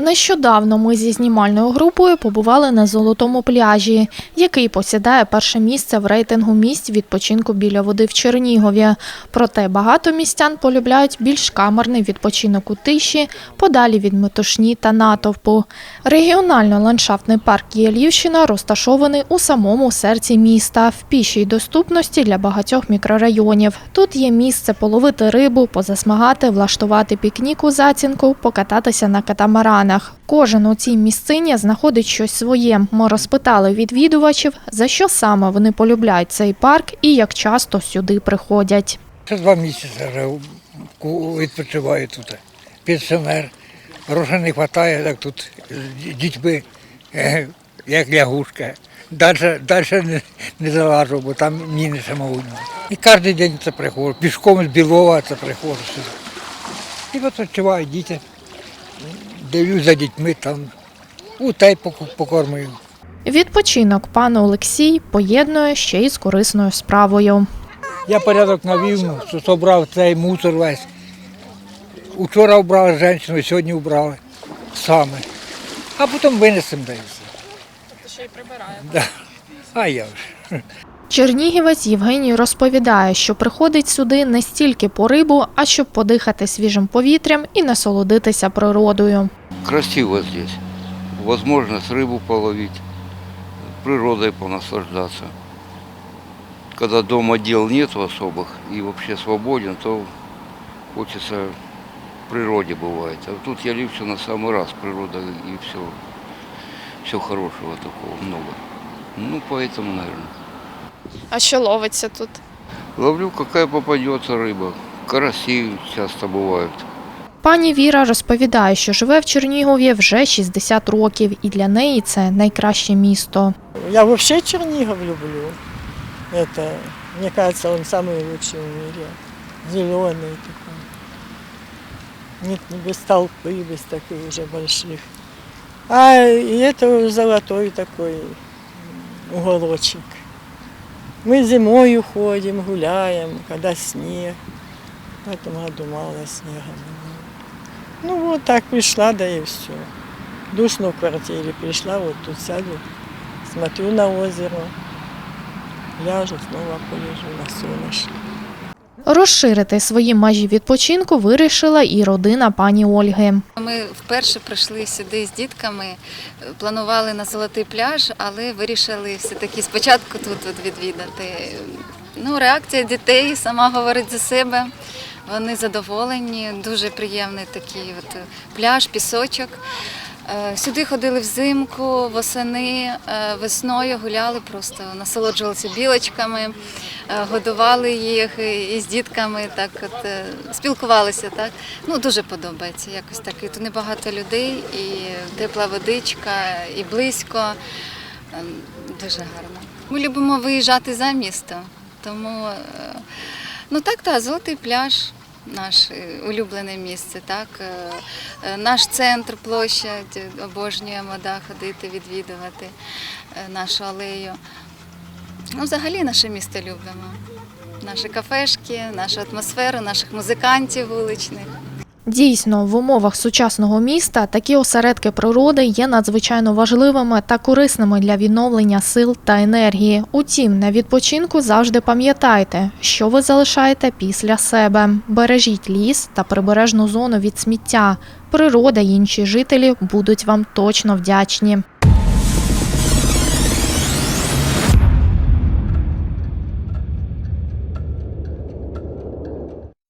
Нещодавно ми зі знімальною групою побували на золотому пляжі, який посідає перше місце в рейтингу місць відпочинку біля води в Чернігові. Проте багато містян полюбляють більш камерний відпочинок у тиші, подалі від метушні та натовпу. Регіонально-ландшафтний парк Єлівщина розташований у самому серці міста, в пішій доступності для багатьох мікрорайонів. Тут є місце половити рибу, позасмагати, влаштувати пікнік у зацінку, покататися на катамаранах. Кожен у цій місцині знаходить щось своє. Ми розпитали відвідувачів, за що саме вони полюбляють цей парк і як часто сюди приходять. Це два місяці вже відпочиваю тут. Пенсіонер. Грошей не вистачає, так тут з дітьми, е, як лягушка. Далі, не, не залажу, бо там міни самогутні. І кожен день це приходжу. Пішком з Білова це приходжу сюди. І відпочиваю діти. Дивлюсь за дітьми там. Поку- покормую. Відпочинок пан Олексій поєднує ще й з корисною справою. Я порядок навів, ну, що собрав цей мусор весь. Учора вбрали жінку, сьогодні вбрали саме. А потім винесемо і. Ще й прибираємо. Да. А я ж. Чернігівець Євгеній розповідає, що приходить сюди не стільки по рибу, а щоб подихати свіжим повітрям і насолодитися природою. Красиво здесь. Возможность рыбу половить, природой понаслаждаться. Когда дома дел нет особых и вообще свободен, то хочется в природе бывает. А тут я лично на самый раз природа и все, все хорошего такого много. Ну, поэтому, наверное. А що ловиться тут? Ловлю, какая попадется рыба. Караси часто бывают. Пані Віра розповідає, що живе в Чернігові вже 60 років, і для неї це найкраще місто. Я вообще Чернигов люблю. Это, мне кажется, он самый лучший в мире. Зеленый такой. Нет, не без толпы, без таких уже больших. А и это золотой такой м, уголочек. Мы зимой ходим, гуляем, когда снег. В этом году мало снега было. Ну вот так пришла, да и все. Душно в квартире пришла, вот тут сяду, смотрю на озеро, ляжу, снова полежу на солнышке. Розширити свої межі відпочинку вирішила і родина пані Ольги. Ми вперше прийшли сюди з дітками, планували на золотий пляж, але вирішили все-таки спочатку тут відвідати. Ну, реакція дітей сама говорить за себе. Вони задоволені, дуже приємний такий от пляж, пісочок. Е, Сюди ходили взимку, восени, е, весною гуляли, просто насолоджувалися білочками, е, годували їх і з дітками, так от спілкувалися. Так ну дуже подобається. Якось так. І тут небагато людей, і тепла водичка, і близько. Ем, Дуже гарно. Ми любимо виїжджати за місто, тому ну так, так, золотий пляж. Наше улюблене місце, так е, е, наш центр, площадь, обожнюємо да, ходити, відвідувати е, нашу алею. Ну, взагалі наше місто любимо. Наші кафешки, нашу атмосферу, наших музикантів вуличних. Дійсно, в умовах сучасного міста такі осередки природи є надзвичайно важливими та корисними для відновлення сил та енергії. Утім, на відпочинку завжди пам'ятайте, що ви залишаєте після себе. Бережіть ліс та прибережну зону від сміття. Природа й інші жителі будуть вам точно вдячні.